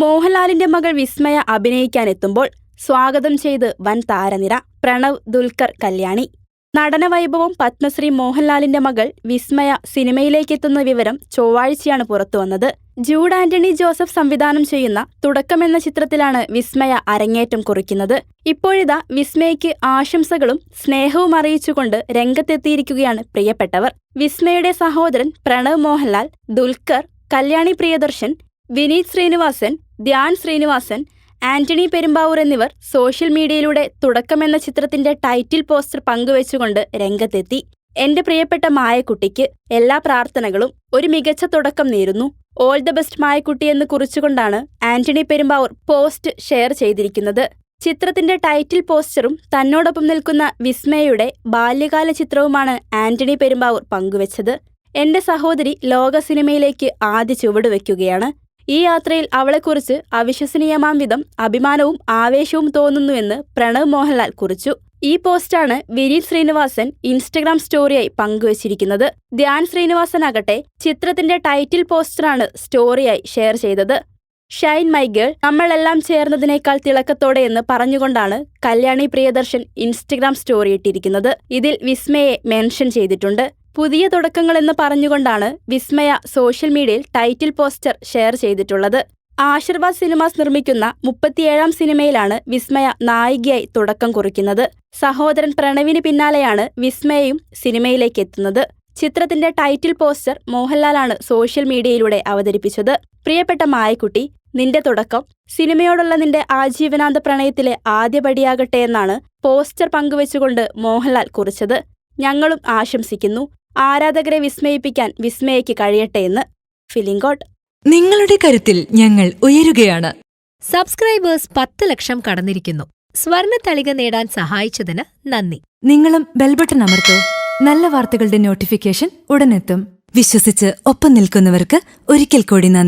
മോഹൻലാലിന്റെ മകൾ വിസ്മയ അഭിനയിക്കാൻ എത്തുമ്പോൾ സ്വാഗതം ചെയ്ത് വൻ താരനിര. പ്രണവ് ദുൽഖർ കല്യാണി. നടനവൈഭവം പത്മശ്രീ മോഹൻലാലിന്റെ മകൾ വിസ്മയ സിനിമയിലേക്കെത്തുന്ന വിവരം ചൊവ്വാഴ്ചയാണ് പുറത്തുവന്നത് ജൂഡ് ആന്റണി ജോസഫ് സംവിധാനം ചെയ്യുന്ന തുടക്കം എന്ന ചിത്രത്തിലാണ് വിസ്മയ അരങ്ങേറ്റം കുറിക്കുന്നത്. ഇപ്പോഴിതാ വിസ്മയയ്ക്ക് ആശംസകളും സ്നേഹവും അറിയിച്ചുകൊണ്ട് രംഗത്തെത്തിയിരിക്കുകയാണ് പ്രിയപ്പെട്ടവർ. വിസ്മയുടെ സഹോദരൻ പ്രണവ് മോഹൻലാൽ ദുൽഖർ കല്യാണി പ്രിയദർശൻ വിനീത് ശ്രീനിവാസൻ ധ്യാൻ ശ്രീനിവാസൻ ആന്റണി പെരുമ്പാവൂർ എന്നിവർ സോഷ്യൽ മീഡിയയിലൂടെ തുടക്കമെന്ന ചിത്രത്തിന്റെ ടൈറ്റിൽ പോസ്റ്റർ പങ്കുവച്ചുകൊണ്ട് രംഗത്തെത്തി. എന്റെ പ്രിയപ്പെട്ട മായക്കുട്ടിക്ക് എല്ലാ പ്രാർത്ഥനകളും ഒരു മികച്ച തുടക്കം നേരുന്നു. ഓൾ ദ ബെസ്റ്റ് മായക്കുട്ടി എന്ന് കുറിച്ചുകൊണ്ടാണ് ആന്റണി പെരുമ്പാവൂർ പോസ്റ്റ് ഷെയർ ചെയ്തിരിക്കുന്നത്. ചിത്രത്തിന്റെ ടൈറ്റിൽ പോസ്റ്ററും തന്നോടൊപ്പം നിൽക്കുന്ന വിസ്മയയുടെ ബാല്യകാല ചിത്രവുമാണ് ആന്റണി പെരുമ്പാവൂർ പങ്കുവച്ചത്. എന്റെ സഹോദരി ലോക സിനിമയിലേക്ക് ആദ്യ ചുവട് വയ്ക്കുകയാണ്. ഈ യാത്രയിൽ അവളെക്കുറിച്ച് അവിശ്വസനീയമാം വിധം അഭിമാനവും ആവേശവും തോന്നുന്നുവെന്ന് പ്രണവ് മോഹൻലാൽ കുറിച്ചു. ഈ പോസ്റ്റാണ് വിനീത് ശ്രീനിവാസൻ ഇൻസ്റ്റഗ്രാം സ്റ്റോറിയായി പങ്കുവച്ചിരിക്കുന്നത്. ധ്യാൻ ശ്രീനിവാസൻ ആകട്ടെ ചിത്രത്തിന്റെ ടൈറ്റിൽ പോസ്റ്ററാണ് സ്റ്റോറിയായി ഷെയർ ചെയ്തത്. ഷൈൻ മൈ ഗേൾ നമ്മളെല്ലാം ചേർന്നതിനേക്കാൾ തിളക്കത്തോടെ എന്ന് പറഞ്ഞുകൊണ്ടാണ് കല്യാണി പ്രിയദർശൻ ഇൻസ്റ്റഗ്രാം സ്റ്റോറി ഇട്ടിരിക്കുന്നത്. ഇതിൽ വിസ്മയെ മെൻഷൻ ചെയ്തിട്ടുണ്ട്. പുതിയ തുടക്കങ്ങളെന്ന് പറഞ്ഞുകൊണ്ടാണ് വിസ്മയ സോഷ്യൽ മീഡിയയിൽ ടൈറ്റിൽ പോസ്റ്റർ ഷെയർ ചെയ്തിട്ടുള്ളത്. ആശീർവാദ് സിനിമാസ് നിർമ്മിക്കുന്ന മുപ്പത്തിയേഴാം സിനിമയിലാണ് വിസ്മയ നായികയായി തുടക്കം കുറിക്കുന്നത്. സഹോദരൻ പ്രണവിന് പിന്നാലെയാണ് വിസ്മയയും സിനിമയിലേക്ക് എത്തുന്നത്. ചിത്രത്തിന്റെ ടൈറ്റിൽ പോസ്റ്റർ മോഹൻലാലാണ് സോഷ്യൽ മീഡിയയിലൂടെ അവതരിപ്പിച്ചത്. പ്രിയപ്പെട്ട മായക്കുട്ടി നിന്റെ തുടക്കം സിനിമയോടുള്ള നിന്റെ ആജീവനാന്ത പ്രണയത്തിലെ ആദ്യപടിയാകട്ടെ എന്നാണ് പോസ്റ്റർ പങ്കുവച്ചുകൊണ്ട് മോഹൻലാൽ കുറിച്ചത്. ഞങ്ങളും ആശംസിക്കുന്നു. ആരാധകരെ വിസ്മയിപ്പിക്കാൻ വിസ്മയയ്ക്ക് കഴിയട്ടെ എന്ന് ഫിലിംഗോട്ട് നിങ്ങളുടെ കരുത്തിൽ ഞങ്ങൾ ഉയരുകയാണ്. സബ്സ്ക്രൈബേഴ്സ് പത്ത് ലക്ഷം കടന്നിരിക്കുന്നു. സ്വർണത്തളിക തളിക നേടാൻ സഹായിച്ചതിന് നന്ദി. നിങ്ങളും ബെൽബട്ടൺ അമർത്തോ. നല്ല വാർത്തകളുടെ നോട്ടിഫിക്കേഷൻ ഉടനെത്തും. വിശ്വസിച്ച് ഒപ്പം നിൽക്കുന്നവർക്ക് ഒരിക്കൽ കൂടി നന്ദി.